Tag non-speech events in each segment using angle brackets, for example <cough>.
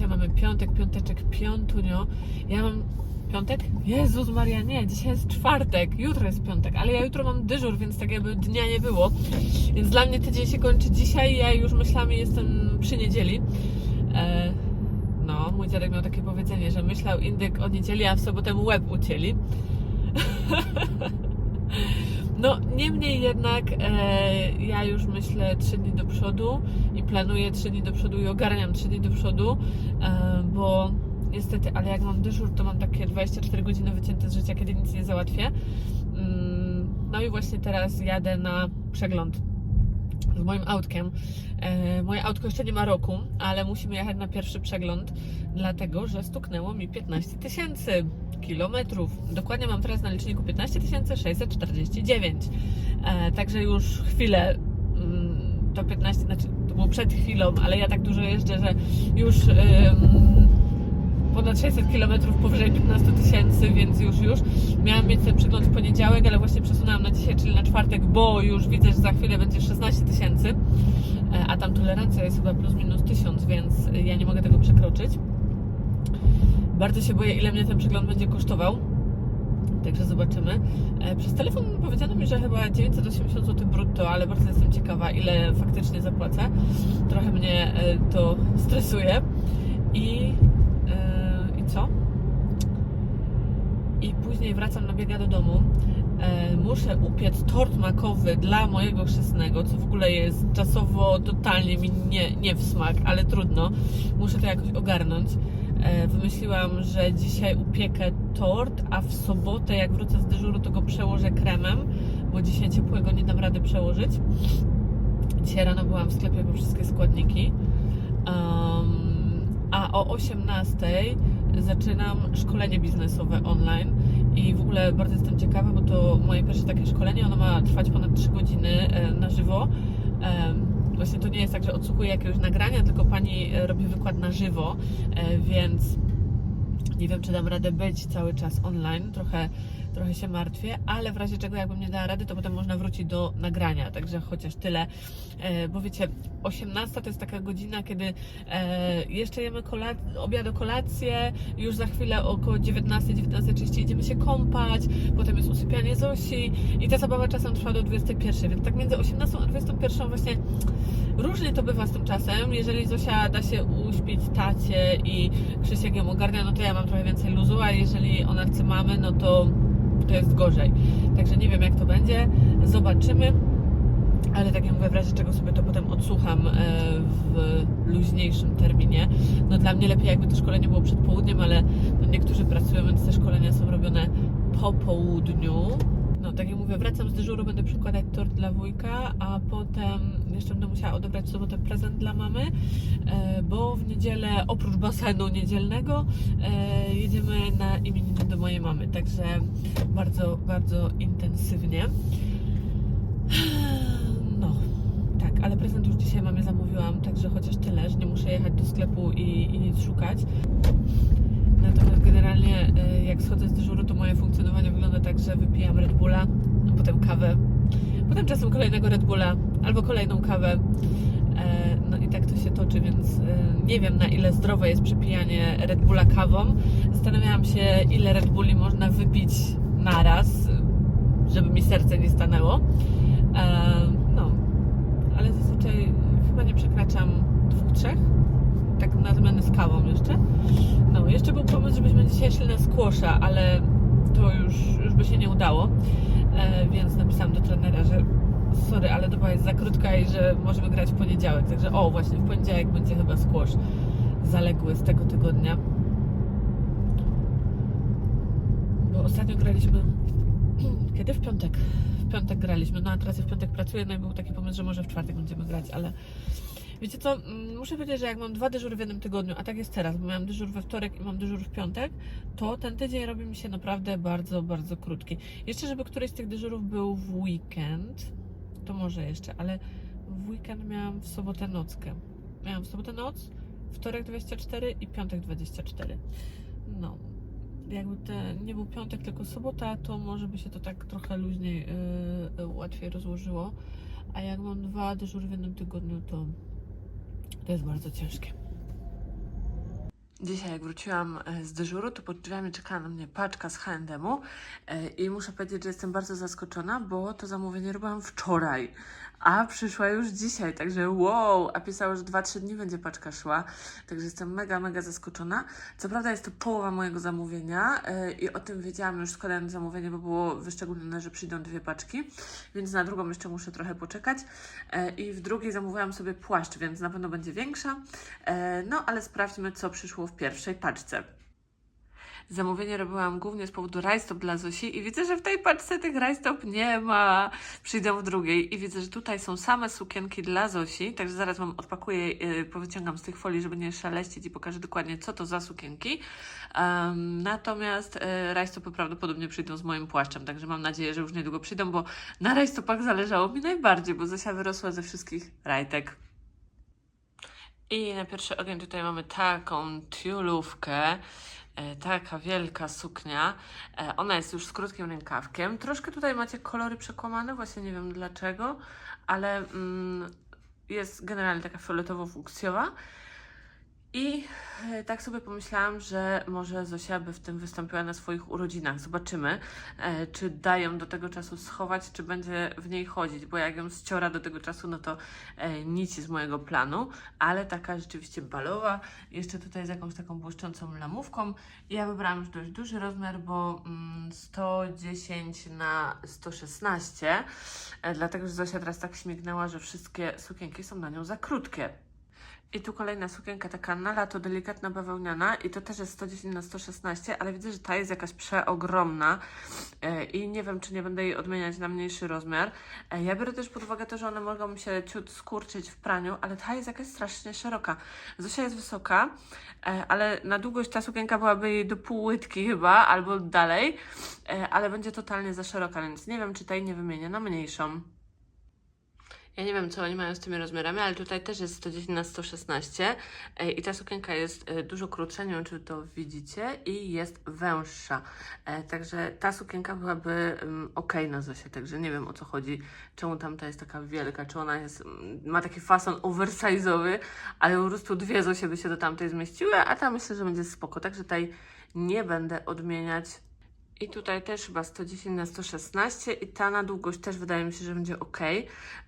dzisiaj mamy piątek, piąteczek, piątunio. Ja mam piątek? Jezus Maria, nie, dzisiaj jest czwartek, jutro jest piątek, ale ja jutro mam dyżur, więc tak jakby dnia nie było. Więc dla mnie tydzień się kończy dzisiaj, ja już myślami jestem przy niedzieli. E, no, mój dziadek miał takie powiedzenie, że myślał indyk o niedzieli, a w sobotę mu łeb ucięli. <laughs> No, niemniej jednak e, ja już myślę 3 dni do przodu planuję 3 dni do przodu i ogarniam 3 dni do przodu, e, bo niestety, ale jak mam dyżur, to mam takie 24 godziny wycięte z życia, kiedy nic nie załatwię. Mm, No i właśnie teraz jadę na przegląd z moim autkiem. E, moje autko jeszcze nie ma roku, ale musimy jechać na pierwszy przegląd, dlatego że stuknęło mi 15 tysięcy kilometrów. Dokładnie mam teraz na liczniku 15 649. E, także już chwilę mm, to 15, znaczy było przed chwilą, ale ja tak dużo jeżdżę, że już ponad 600 km powyżej 15 tysięcy, więc już, już. Miałam mieć ten przegląd w poniedziałek, ale właśnie przesunęłam na dzisiaj, czyli na czwartek, bo już widzę, że za chwilę będzie 16 tysięcy, e, a tam tolerancja jest chyba plus minus 1000, więc ja nie mogę tego przekroczyć. Bardzo się boję, ile mnie ten przegląd będzie kosztował. Także zobaczymy. E, Przez telefon powiedziano mi, że chyba 980 zł brutto, ale bardzo jestem ciekawa, ile faktycznie zapłacę. Trochę mnie e, to stresuje. I, e, i co? I później wracam na biega do domu. Muszę upiec tort makowy dla mojego chrzestnego, co w ogóle jest czasowo totalnie mi nie, nie w smak, ale trudno. Muszę to jakoś ogarnąć. E, Wymyśliłam, że dzisiaj upiekę tort, a w sobotę, jak wrócę z dyżuru, to go przełożę kremem, bo dzisiaj ciepłego nie dam rady przełożyć. Dzisiaj rano byłam w sklepie po wszystkie składniki. Um, a o 18 zaczynam szkolenie biznesowe online i w ogóle bardzo jestem ciekawa, bo to moje pierwsze takie szkolenie, ono ma trwać ponad 3 godziny e, na żywo. Właśnie to nie jest tak, że odsłuchuję jakiegoś nagrania, tylko pani e, robi wykład na żywo, e, więc nie wiem, czy dam radę być cały czas online. Trochę, trochę się martwię, ale w razie czego, jakbym nie dała rady, to potem można wrócić do nagrania. Także chociaż tyle. E, Bo wiecie, 18 to jest taka godzina, kiedy e, jeszcze jemy kola- obiad kolację, już za chwilę około 19, 19.30 idziemy się kąpać, potem jest usypianie Zosi i ta zabawa czasem trwa do 21, więc tak między 18 a 21 właśnie różnie to bywa z tym czasem. Jeżeli Zosia da się uśpić tacie i Krzysiek ją ogarnia, no to ja mam trochę więcej luzu, a jeżeli ona chce mamy, no to, to jest gorzej. Także nie wiem jak to będzie, zobaczymy. Ale tak jak mówię, w razie czego sobie to potem odsłucham e, w luźniejszym terminie. No dla mnie lepiej jakby to szkolenie było przed południem, ale no niektórzy pracują, więc te szkolenia są robione po południu. Tak jak mówię, wracam z dyżuru, będę przykładać tort dla wujka, a potem jeszcze będę musiała odebrać w sobotę prezent dla mamy, e, bo w niedzielę oprócz basenu niedzielnego e, jedziemy na imieniny do mojej mamy, także bardzo, bardzo intensywnie. No, tak, ale prezent już dzisiaj mamie zamówiłam, także chociaż tyle, że nie muszę jechać do sklepu i, i nic szukać. Natomiast generalnie y, jak schodzę z dyżuru, to moje funkcjonowanie wygląda tak, że wypijam Red Bulla, a potem kawę, potem czasem kolejnego Red Bulla albo kolejną kawę. E, No i tak to się toczy, więc y, nie wiem na ile zdrowe jest przepijanie Red Bulla kawą. Zastanawiałam się, ile Red Bulli można wypić naraz, żeby mi serce nie stanęło. E, No, ale zazwyczaj chyba nie przekraczam dwóch, trzech. Tak na zmianę z kawą jeszcze. No, jeszcze był pomysł, żebyśmy dzisiaj szli na squasha, ale to już, już by się nie udało. E, więc napisałam do trenera, że sorry, ale doba jest za krótka i że możemy grać w poniedziałek. Także o, właśnie w poniedziałek będzie chyba squash zaległy z tego tygodnia. Bo ostatnio graliśmy <clears throat> kiedy? W piątek. W piątek graliśmy. No a teraz ja w piątek pracuję, no i był taki pomysł, że może w czwartek będziemy grać, ale wiecie co, muszę powiedzieć, że jak mam dwa dyżury w jednym tygodniu, a tak jest teraz, bo miałam dyżur we wtorek i mam dyżur w piątek, to ten tydzień robi mi się naprawdę bardzo, bardzo krótki. Jeszcze, żeby któryś z tych dyżurów był w weekend, to może jeszcze, ale w weekend miałam w sobotę nockę. Miałam w sobotę noc, wtorek 24 i piątek 24. No, jakby nie był piątek, tylko sobota, to może by się to tak trochę luźniej, yy, łatwiej rozłożyło. A jak mam dwa dyżury w jednym tygodniu, to jest bardzo ciężkie. Dzisiaj jak wróciłam e, z dyżuru, to pod drzwiami czekała na mnie paczka z H&M-u e, i muszę powiedzieć, że jestem bardzo zaskoczona, bo to zamówienie robiłam wczoraj, a przyszła już dzisiaj, także wow, a pisało, że 2-3 dni będzie paczka szła, także jestem mega, mega zaskoczona. Co prawda jest to połowa mojego zamówienia e, i o tym wiedziałam już składając zamówienie, bo było wyszczególnione, że przyjdą dwie paczki, więc na drugą jeszcze muszę trochę poczekać e, i w drugiej zamówiłam sobie płaszcz, więc na pewno będzie większa, e, no ale sprawdźmy, co przyszło w pierwszej paczce. Zamówienie robiłam głównie z powodu rajstop dla Zosi i widzę, że w tej paczce tych rajstop nie ma. Przyjdą w drugiej i widzę, że tutaj są same sukienki dla Zosi, także zaraz Wam odpakuję, yy, powyciągam z tych folii, żeby nie szaleścić i pokażę dokładnie, co to za sukienki. Em, natomiast yy, rajstopy prawdopodobnie przyjdą z moim płaszczem, także mam nadzieję, że już niedługo przyjdą, bo na rajstopach zależało mi najbardziej, bo Zosia wyrosła ze wszystkich rajtek. I na pierwszy ogień tutaj mamy taką tiulówkę. E, taka wielka suknia. E, ona jest już z krótkim rękawkiem. Troszkę tutaj macie kolory przekłamane, właśnie nie wiem dlaczego, ale mm, jest generalnie taka fioletowo-fuksjowa. I e, tak sobie pomyślałam, że może Zosia by w tym wystąpiła na swoich urodzinach. Zobaczymy, e, czy dają do tego czasu schować, czy będzie w niej chodzić, bo jak ją ściora do tego czasu, no to e, nic z mojego planu, ale taka rzeczywiście balowa, jeszcze tutaj z jakąś taką błyszczącą lamówką. Ja wybrałam już dość duży rozmiar, bo mm, 110 na 116, e, dlatego że Zosia teraz tak śmignęła, że wszystkie sukienki są na nią za krótkie. I tu kolejna sukienka taka na lato, delikatna bawełniana i to też jest 110 na 116, ale widzę, że ta jest jakaś przeogromna e, i nie wiem, czy nie będę jej odmieniać na mniejszy rozmiar. E, ja biorę też pod uwagę to, że one mogą się ciut skurczyć w praniu, ale ta jest jakaś strasznie szeroka. Zosia jest wysoka, e, ale na długość ta sukienka byłaby jej do pół łydki chyba, albo dalej, ale będzie totalnie za szeroka, więc nie wiem, czy tej nie wymienię na mniejszą. Ja nie wiem, co oni mają z tymi rozmiarami, ale tutaj też jest 110 na 116 e, i ta sukienka jest e, dużo krótsza, nie wiem, czy to widzicie, i jest węższa. E, Także ta sukienka byłaby um, ok na Zosie, także nie wiem o co chodzi, czemu tamta jest taka wielka, czy ona jest, mm, ma taki fason oversize'owy, ale po prostu dwie Zosie by się do tamtej zmieściły, a ta myślę, że będzie spoko, także tej nie będę odmieniać. I tutaj też chyba 110 na 116 i ta na długość też wydaje mi się, że będzie ok,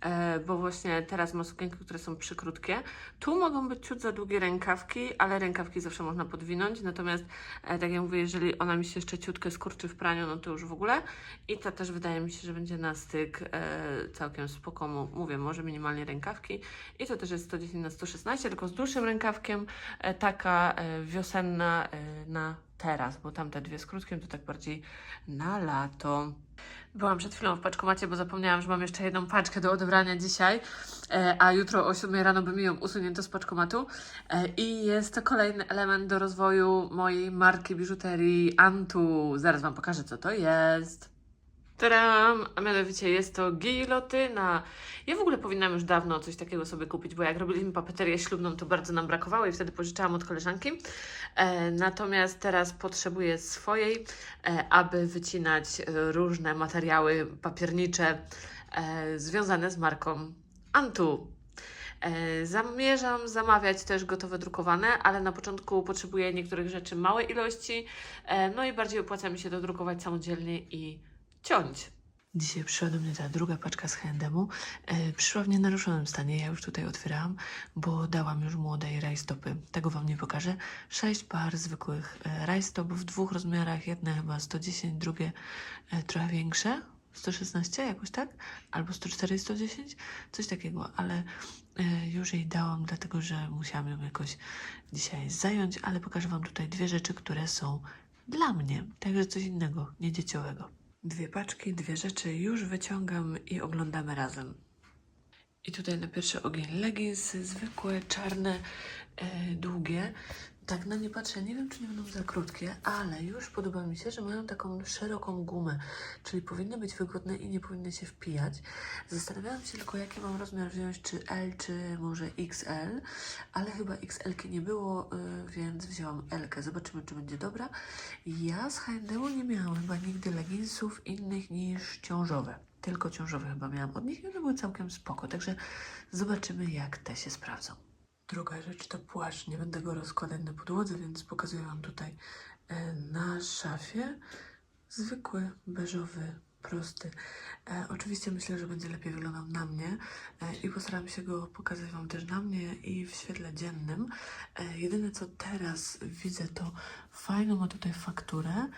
e, bo właśnie teraz ma sukienki, które są przykrótkie. Tu mogą być ciut za długie rękawki, ale rękawki zawsze można podwinąć, natomiast e, tak jak mówię, jeżeli ona mi się jeszcze ciutkę skurczy w praniu, no to już w ogóle. I ta też wydaje mi się, że będzie na styk e, całkiem spoko, mówię, może minimalnie rękawki. I to też jest 110 na 116, tylko z dłuższym rękawkiem, taka wiosenna na teraz, bo tamte dwie z krótkim to tak bardziej na lato. Byłam przed chwilą w paczkomacie, bo zapomniałam, że mam jeszcze jedną paczkę do odebrania dzisiaj, e, a jutro o 7 rano by mi ją usunięto z paczkomatu. E, I jest to kolejny element do rozwoju mojej marki biżuterii Antu. Zaraz Wam pokażę, co to jest. Tadam! A mianowicie jest to gilotyna. Ja w ogóle powinnam już dawno coś takiego sobie kupić, bo jak robiliśmy papeterię ślubną, to bardzo nam brakowało i wtedy pożyczałam od koleżanki. E, natomiast teraz potrzebuję swojej, e, aby wycinać e, różne materiały papiernicze e, związane z marką Antu. E, Zamierzam zamawiać też gotowe drukowane, ale na początku potrzebuję niektórych rzeczy małej ilości, e, no i bardziej opłaca mi się to drukować samodzielnie i ciąć. Dzisiaj przyszła do mnie ta druga paczka z H&M-u. E, przyszła w nienaruszonym stanie, ja już tutaj otwierałam, bo dałam już młodej rajstopy. Tego Wam nie pokażę. Sześć par zwykłych e, rajstop w dwóch rozmiarach. Jedne chyba 110, drugie e, trochę większe. 116 jakoś tak? Albo 104 110? Coś takiego, ale e, już jej dałam, dlatego że musiałam ją jakoś dzisiaj zająć, ale pokażę Wam tutaj dwie rzeczy, które są dla mnie. Także coś innego, nie dzieciowego. Dwie paczki, dwie rzeczy już wyciągam i oglądamy razem. I tutaj na pierwszy ogień leginsy, zwykłe, czarne, e, długie. Tak na nie patrzę, nie wiem czy nie będą za krótkie, ale już podoba mi się, że mają taką szeroką gumę, czyli powinny być wygodne i nie powinny się wpijać. Zastanawiałam się tylko, jaki mam rozmiar wziąć, czy L, czy może XL, ale chyba XL nie było, y, więc wzięłam L. -kę. Zobaczymy, czy będzie dobra. Ja z H&M nie miałam chyba nigdy leginsów innych niż ciążowe. Tylko ciążowe chyba miałam od nich i one były całkiem spoko, także zobaczymy, jak te się sprawdzą. Druga rzecz to płaszcz. Nie będę go rozkładać na podłodze, więc pokazuję Wam tutaj e, na szafie. Zwykły, beżowy, prosty. E, oczywiście myślę, że będzie lepiej wyglądał na mnie e, i postaram się go pokazać Wam też na mnie i w świetle dziennym. E, jedyne co teraz widzę to fajną ma tutaj fakturę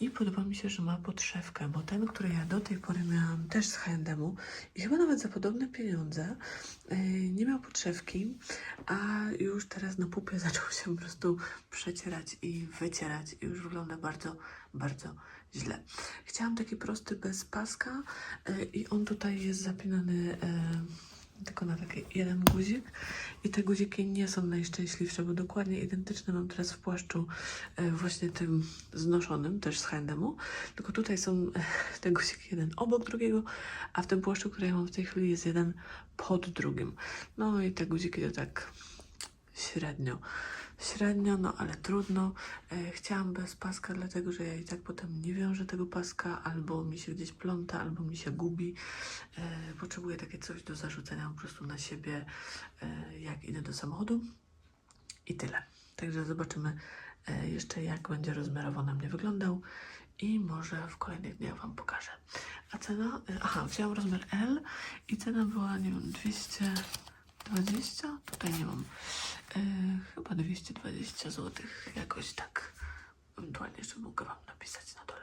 i podoba mi się, że ma podszewkę, bo ten, który ja do tej pory miałam też z H&M-u i chyba nawet za podobne pieniądze e, nie miał podszewki, a już teraz na pupie <laughs> zaczął się po prostu przecierać i wycierać i już wygląda bardzo, bardzo źle. Chciałam taki prosty bez paska e, i on tutaj jest zapinany e, tylko na taki jeden guzik i te guziki nie są najszczęśliwsze, bo dokładnie identyczne mam teraz w płaszczu e, właśnie tym znoszonym, też z H&M-u, tylko tutaj są te guziki jeden obok drugiego, a w tym płaszczu, który ja mam w tej chwili jest jeden pod drugim. No i te guziki to tak średnio. Średnio, no ale trudno. E, chciałam bez paska, dlatego że ja i tak potem nie wiążę tego paska, albo mi się gdzieś pląta, albo mi się gubi. E, potrzebuję takie coś do zarzucenia po prostu na siebie, e, jak idę do samochodu. I tyle. Także zobaczymy jeszcze, jak będzie rozmiarowo na mnie wyglądał. I może w kolejnych dniach Wam pokażę. A cena? Aha, wzięłam rozmiar L i cena była, nie wiem, 220? Tutaj nie mam. E, chyba 220 zł. Jakoś tak. Ewentualnie jeszcze mogę Wam napisać na dole.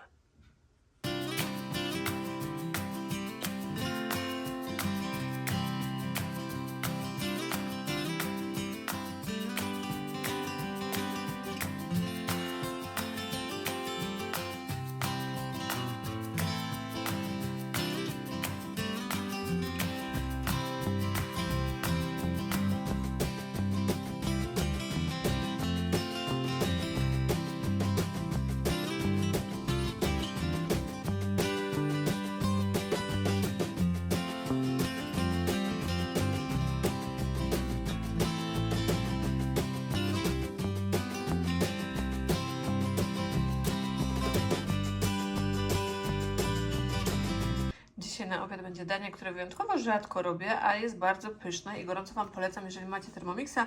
Dzisiaj na obiad będzie danie, które wyjątkowo rzadko robię, a jest bardzo pyszne i gorąco Wam polecam, jeżeli macie Thermomixa,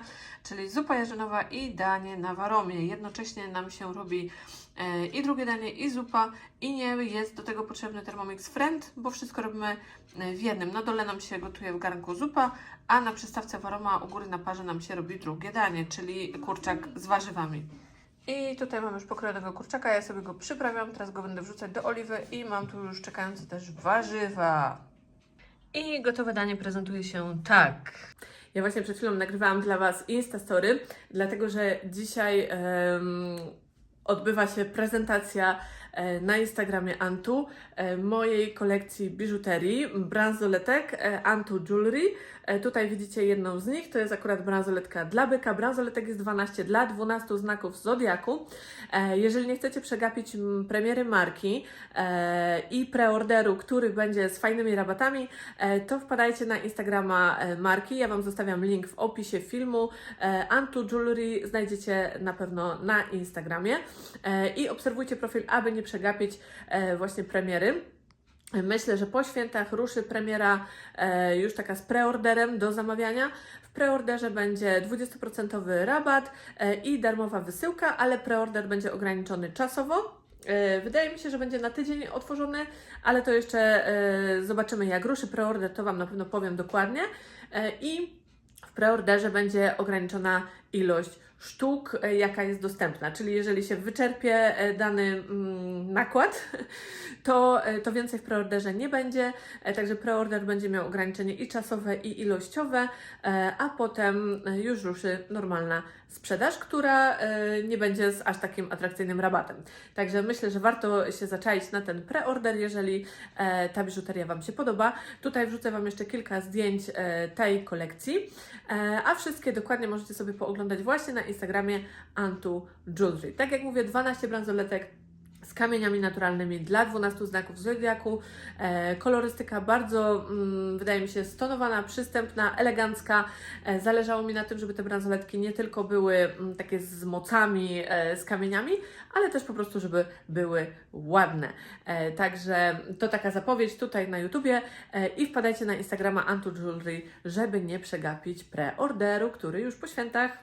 czyli zupa jarzynowa i danie na waromie. Jednocześnie nam się robi e, i drugie danie, i zupa, i nie jest do tego potrzebny Thermomix Friend, bo wszystko robimy e, w jednym. Na dole nam się gotuje w garnku zupa, a na przystawce waroma u góry na parze nam się robi drugie danie, czyli kurczak z warzywami. I tutaj mam już pokrojonego kurczaka, ja sobie go przyprawiam, teraz go będę wrzucać do oliwy i mam tu już czekające też warzywa. I gotowe danie prezentuje się tak. Ja właśnie przed chwilą nagrywałam dla Was Instastory, dlatego że dzisiaj em, odbywa się prezentacja e, na Instagramie Antu e, mojej kolekcji biżuterii, bransoletek e, Antu Jewelry. E, Tutaj widzicie jedną z nich, to jest akurat bransoletka dla byka. Bransoletek jest 12 dla 12 znaków zodiaku. E, Jeżeli nie chcecie przegapić premiery marki e, i preorderu, który będzie z fajnymi rabatami, to wpadajcie na Instagrama marki. Ja Wam zostawiam link w opisie filmu. Antu Jewelry znajdziecie na pewno na Instagramie i obserwujcie profil, aby nie przegapić właśnie premiery. Myślę, że po świętach ruszy premiera e, już taka z preorderem do zamawiania. W preorderze będzie 20% rabat e, i darmowa wysyłka, ale preorder będzie ograniczony czasowo. E, Wydaje mi się, że będzie na tydzień otworzony, ale to jeszcze e, zobaczymy jak ruszy preorder, to Wam na pewno powiem dokładnie. E, I w preorderze będzie ograniczona ilość sztuk, e, jaka jest dostępna. Czyli jeżeli się wyczerpie e, dany mm, nakład, <laughs> to, e, to więcej w preorderze nie będzie. Także preorder będzie miał ograniczenie i czasowe, i ilościowe, a potem już ruszy normalna sprzedaż, która nie będzie z aż takim atrakcyjnym rabatem. Także myślę, że warto się zaczaić na ten preorder, jeżeli ta biżuteria Wam się podoba. Tutaj wrzucę Wam jeszcze kilka zdjęć tej kolekcji, a wszystkie dokładnie możecie sobie pooglądać właśnie na Instagramie Antu Jewelry. Tak jak mówię, 12 bransoletek z kamieniami naturalnymi dla 12 znaków zodiaku. E, kolorystyka bardzo, mm, wydaje mi się, stonowana, przystępna, elegancka. E, zależało mi na tym, żeby te bransoletki nie tylko były mm, takie z mocami, e, z kamieniami, ale też po prostu, żeby były ładne. E, także to taka zapowiedź tutaj na YouTubie e, i wpadajcie na Instagrama Antu Jewelry, żeby nie przegapić preorderu, który już po świętach.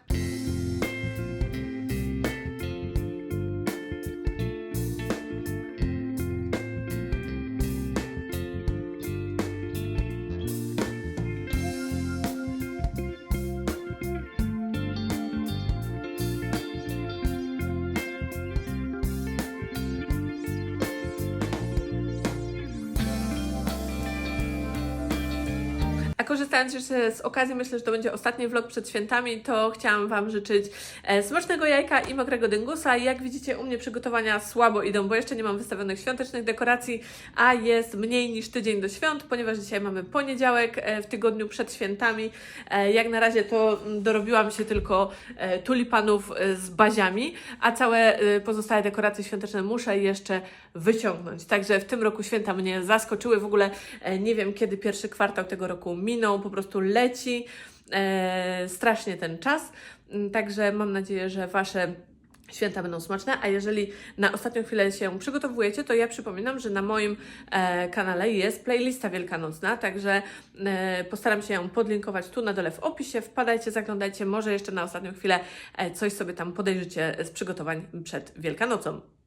Korzystając jeszcze z okazji, myślę, że to będzie ostatni vlog przed świętami, to chciałam Wam życzyć e, smacznego jajka i mokrego dyngusa. Jak widzicie, u mnie przygotowania słabo idą, bo jeszcze nie mam wystawionych świątecznych dekoracji, a jest mniej niż tydzień do świąt, ponieważ dzisiaj mamy poniedziałek e, w tygodniu przed świętami. E, Jak na razie to mm, dorobiłam się tylko tulipanów z baziami, a całe pozostałe dekoracje świąteczne muszę jeszcze wyciągnąć. Także w tym roku święta mnie zaskoczyły. W ogóle nie wiem, kiedy pierwszy kwartał tego roku minął, po prostu leci e, strasznie ten czas. Mm, Także mam nadzieję, że Wasze święta będą smaczne, a jeżeli na ostatnią chwilę się przygotowujecie, to ja przypominam, że na moim e, kanale jest playlista wielkanocna, także e, postaram się ją podlinkować tu na dole w opisie. Wpadajcie, zaglądajcie, może jeszcze na ostatnią chwilę e, coś sobie tam podejrzycie z przygotowań przed Wielkanocą.